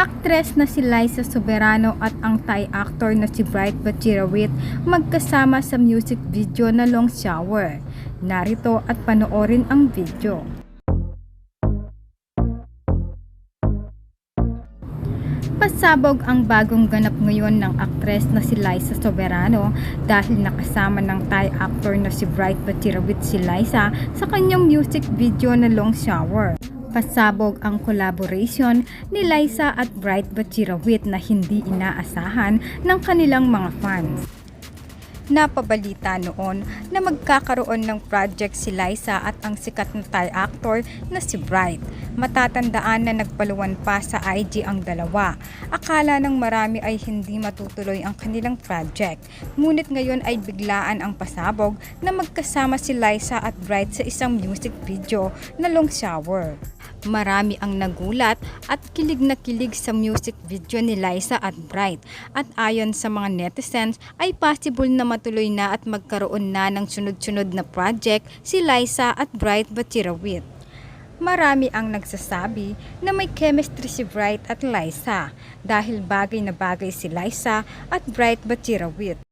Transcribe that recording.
Aktres na si Liza Soberano at ang Thai actor na si Bright Bachirawit magkasama sa music video na Long Shower. Narito at panoorin ang video. Pasabog ang bagong ganap ngayon ng aktres na si Liza Soberano dahil nakasama ng Thai actor na si Bright Bachirawit si Liza sa kanyang music video na Long Shower. Pasabog ang collaboration ni Liza at Bright Bachirawit na hindi inaasahan ng kanilang mga fans. Napabalita noon na magkakaroon ng project si Liza at ang sikat na Thai actor na si Bright. Matatandaan na nagpaluwan pa sa IG ang dalawa. Akala ng marami ay hindi matutuloy ang kanilang project. Ngunit ngayon ay biglaan ang pasabog na magkasama si Liza at Bright sa isang music video na long shower. Marami ang nagulat at kilig na kilig sa music video ni Liza at Bright. At ayon sa mga netizens ay possible na matuloy na at magkaroon na ng sunod-sunod na project si Liza at Bright Bachirawit. Marami ang nagsasabi na may chemistry si Bright at Liza dahil bagay na bagay si Liza at Bright Bachirawit.